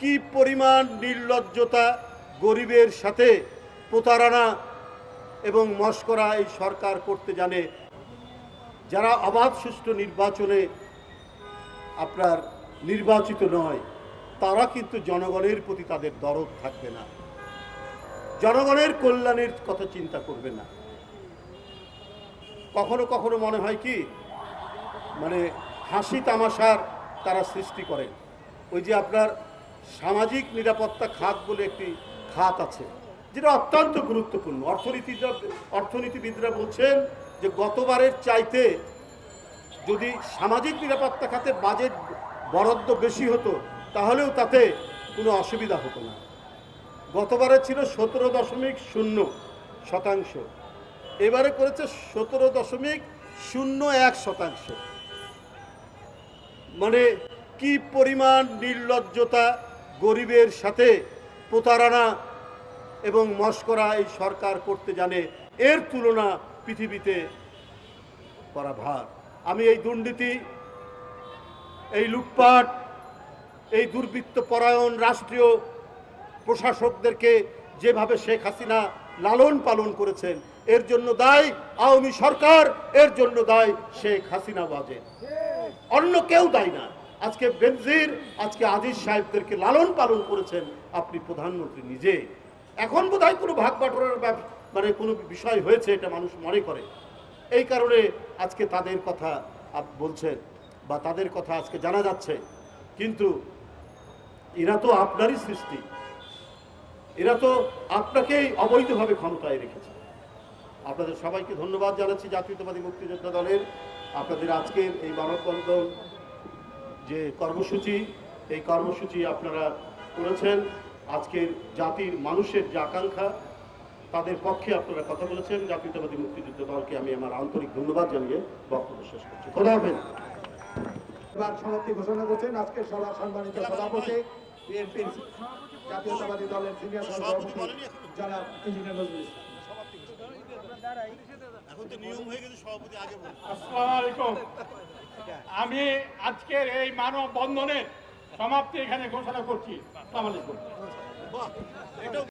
কি পরিমাণ নির্লজ্জতা গরিবের সাথে প্রতারণা এবং মস্করা এই সরকার করতে জানে? যারা অবাধ সুষ্ঠু নির্বাচনে আপনার নির্বাচিত নয়, তারা কিন্তু জনগণের প্রতি তাদের দরদ থাকবে না। জনগণের কল্যাণের কথা চিন্তা করবে না। কখনো কখনো মনে হয় কি মানে হাসি তামাশার তারা সৃষ্টি করে ওই যে আপনার সামাজিক নিরাপত্তা খাত বলে একটি খাত আছে, যেটা অত্যন্ত গুরুত্বপূর্ণ। অর্থনীতিরা অর্থনীতিবিদরা বলছেন যে গতবারের চাইতে যদি সামাজিক নিরাপত্তা খাতে বাজেট বরাদ্দ বেশি হতো, তাহলেও তাতে কোনো অসুবিধা হতো না। গতবারে ছিল সতেরো দশমিক শূন্য শতাংশ, এবারে করেছে সতেরো দশমিক শূন্য এক শতাংশ। মানে কি পরিমাণ নির্লজ্জতা গরিবের সাথে প্রতারণা এবং মস্করা এই সরকার করতে জানে, এর তুলনা পৃথিবীতে করা ভার। আমি এই দুর্নীতি, এই লুটপাট, এই দুর্বৃত্ত পরায়ণ রাষ্ট্রীয় প্রশাসকদেরকে যেভাবে শেখ হাসিনা লালন পালন করেছেন, এর জন্য দায় আওয়ামী সরকার, এর জন্য দায় শেখ হাসিনা বাজে অন্য কেউ দায়ী না। আজকে বেনজির, আজকে আজিজ সাহেবদেরকে লালন পালন করেছেন আপনি প্রধানমন্ত্রী নিজে। এখন বোধহয় কোনো ভাগ বাটোয়ারার ব্যাপ- মানে কোনো বিষয় হয়েছে, এটা মানুষ মনে করে। এই কারণে আজকে তাদের কথা বলছেন বা তাদের কথা আজকে জানা যাচ্ছে। কিন্তু এরা তো আপনারই সৃষ্টি। এরা তো আপনাকেই অবৈধভাবে ক্ষমতায় রেখেছে। আপনাদের সবাইকে ধন্যবাদ জানাচ্ছি জাতীয়তাবাদী মুক্তিযোদ্ধা দলের। আপনাদের আজকের এই মানববন্ধন যে কর্মসূচি এই কর্মসূচি আপনারা করেছেন। আজকের জাতির মানুষের যে আকাঙ্ক্ষা তাদের পক্ষে আপনারা কথা বলেছেন। জাতীয়তাবাদী মুক্তিযুদ্ধ দলকে আমি আমার আন্তরিক ধন্যবাদ জানিয়ে বক্তব্য শেষ করছি। খোদা হাফেজ। সমাপ্তি ঘোষণা করছেন আজকের সভা সম্মানিত সভাপতি বিএনপির জাতীয়তাবাদী দলের সিনিয়র সভাপতি জনাব ইঞ্জিনিয়ার নজরুল ইসলাম। এখন তো নিয়ম হয়ে গেছে সভাপতি আগে বলুন। আসসালামু আলাইকুম। আমি আজকের এই মানব বন্ধনের সমাপ্তি এখানে ঘোষণা করছি।